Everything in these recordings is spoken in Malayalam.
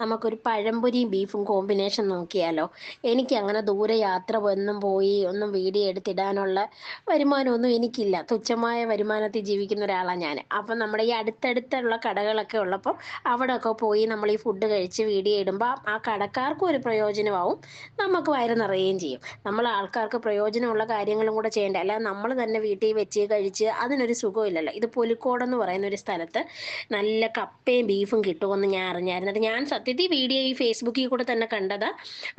നമുക്കൊരു പഴംപൊരിയും ബീഫും കോമ്പിനേഷൻ നോക്കിയാലോ? എനിക്ക് അങ്ങനെ ദൂരെ യാത്ര ഒന്നും പോയി ഒന്നും വീഡിയോ എടുത്തിടാനുള്ള വരുമാനമൊന്നും എനിക്കില്ല. തുച്ഛമായ വരുമാനത്തിൽ ജീവിക്കുന്ന ഒരാളാണ് ഞാൻ അപ്പം നമ്മുടെ ഈ അടുത്തടുത്തുള്ള കടകളൊക്കെ ഉള്ളപ്പോൾ അവിടെയൊക്കെ പോയി നമ്മൾ ഈ ഫുഡ് കഴിച്ച് വീഡിയോ ഇടുമ്പോൾ ആ കടക്കാർക്കും ഒരു പ്രയോജനമാവും. നമുക്ക് വയറ് നിറയുകയും ചെയ്യും. നമ്മൾ ആൾക്കാർക്ക് പ്രയോജനമുള്ള കാര്യങ്ങളും കൂടെ ചെയ്യേണ്ട. അല്ലാതെ നമ്മൾ തന്നെ വീട്ടിൽ വെച്ച് കഴിച്ച് അതിനൊരു സുഖമില്ലല്ലോ. ഇത് പുലിക്കോടെന്ന് പറയുന്ന ഒരു സ്ഥലത്ത് നല്ല കപ്പയും ബീഫും കിട്ടുമെന്ന് ഞാൻ അറിഞ്ഞായിരുന്നു. ഞാൻ സത്യത്തിൽ വീഡിയോ ഈ ഫേസ്ബുക്കിൽ കൂടെ തന്നെ കണ്ടത്.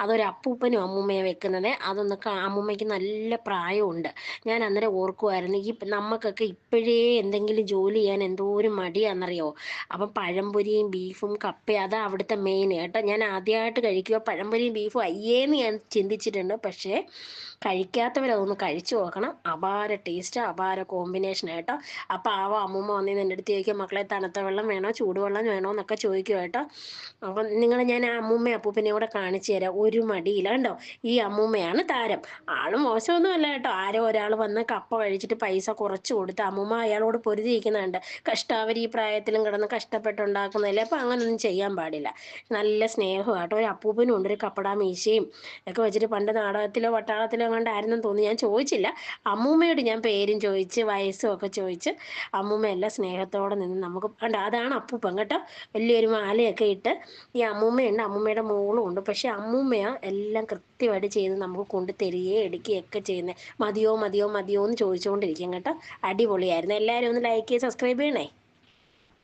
അതൊരു അപ്പൂപ്പനും അമ്മൂമ്മയും വെക്കുന്നത്. അതൊന്ന് അമ്മൂമ്മയ്ക്ക് നല്ല പ്രായമുണ്ട് ഞാൻ അന്നേരം ഓർക്കുമായിരുന്നു ഈ നമുക്കൊക്കെ ഇപ്പോഴേ എന്തെങ്കിലും ജോലി ചെയ്യാൻ എന്തോ ഒരു മടിയാണെന്നറിയോ അപ്പം പഴംപൊരിയും ബീഫും കപ്പയും അതാ അവിടുത്തെ മെയിൻ കേട്ടോ ഞാൻ ആദ്യമായിട്ട് കഴിക്കുക പഴംപൊരിയും ബീഫും അയ്യേന്ന് ഞാൻ ചിന്തിച്ചിട്ടുണ്ട്. പക്ഷേ കഴിക്കാത്തവരതൊന്ന് കഴിച്ചു നോക്കണം. അപാര ടേസ്റ്റ് അപാര കോമ്പിനേഷൻ കേട്ടോ. അപ്പോൾ ആവോ അമ്മൂമ്മ വന്നിന്ന് എന്റെ അടുത്ത് ചോദിക്കും മക്കളെ തണുത്ത വെള്ളം വേണോ? ചൂടുവെള്ളം വേണോ? എന്നൊക്കെ ചോദിക്കും കേട്ടോ. അപ്പം നിങ്ങൾ ഞാൻ ആ അമ്മൂമ്മ അപ്പൂപ്പനെ കൂടെ കാണിച്ചു തരാം. ഒരു മടിയില്ല. കണ്ടോ? ഈ അമ്മൂമ്മയാണ് താരം. ആൾ മോശമൊന്നുമല്ല കേട്ടോ. ആരോ ഒരാൾ വന്ന് കപ്പ കഴിച്ചിട്ട് പൈസ കുറച്ച് കൊടുത്ത് അമ്മൂമ്മ അയാളോട് പൊരുതിയിരിക്കുന്നുണ്ട് കഷ്ടാവരി ഈ പ്രായത്തിലും കിടന്ന് കഷ്ടപ്പെട്ടുണ്ടാക്കുന്നതല്ലേ? അപ്പം അങ്ങനൊന്നും ചെയ്യാൻ പാടില്ല. നല്ല സ്നേഹം കേട്ടോ ഒരു അപ്പൂപ്പനും ഉണ്ട്. ഒരു കപ്പട മീശയും ഒക്കെ വെച്ചിട്ട് പണ്ട് നാടകത്തിലോ പട്ടാളത്തിലോ എങ്ങാണ്ടായിരുന്നെന്ന് തോന്നി ഞാൻ ചോദിച്ചില്ല. അമ്മൂമ്മയോട് ഞാൻ പേരും ചോദിച്ച് വയസ്സും ഒക്കെ ചോദിച്ച് അമ്മൂമ്മ എല്ലാ സ്നേഹത്തോടെ നിന്ന് നമുക്ക് അതാണ് അപ്പൂപ്പൻ കേട്ടോ. വലിയൊരു മാലയൊക്കെ ഇട്ട് ഈ അമ്മൂമ്മയുണ്ട് അമ്മൂമ്മയുടെ മോളും ഉണ്ട്. പക്ഷെ അമ്മൂമ്മയാ എല്ലാം കൃത്യമായിട്ട് ചെയ്ത് നമുക്ക് കൊണ്ട് തരികയും എടുക്കുകയൊക്കെ ചെയ്യുന്നത്. മതിയോ മതിയോ മതിയോ എന്ന് ചോദിച്ചുകൊണ്ടിരിക്കും കേട്ടോ. അടിപൊളിയായിരുന്നു. എല്ലാവരും ഒന്ന് ലൈക്ക് ചെയ്ത് സബ്സ്ക്രൈബ് ചെയ്യണേ.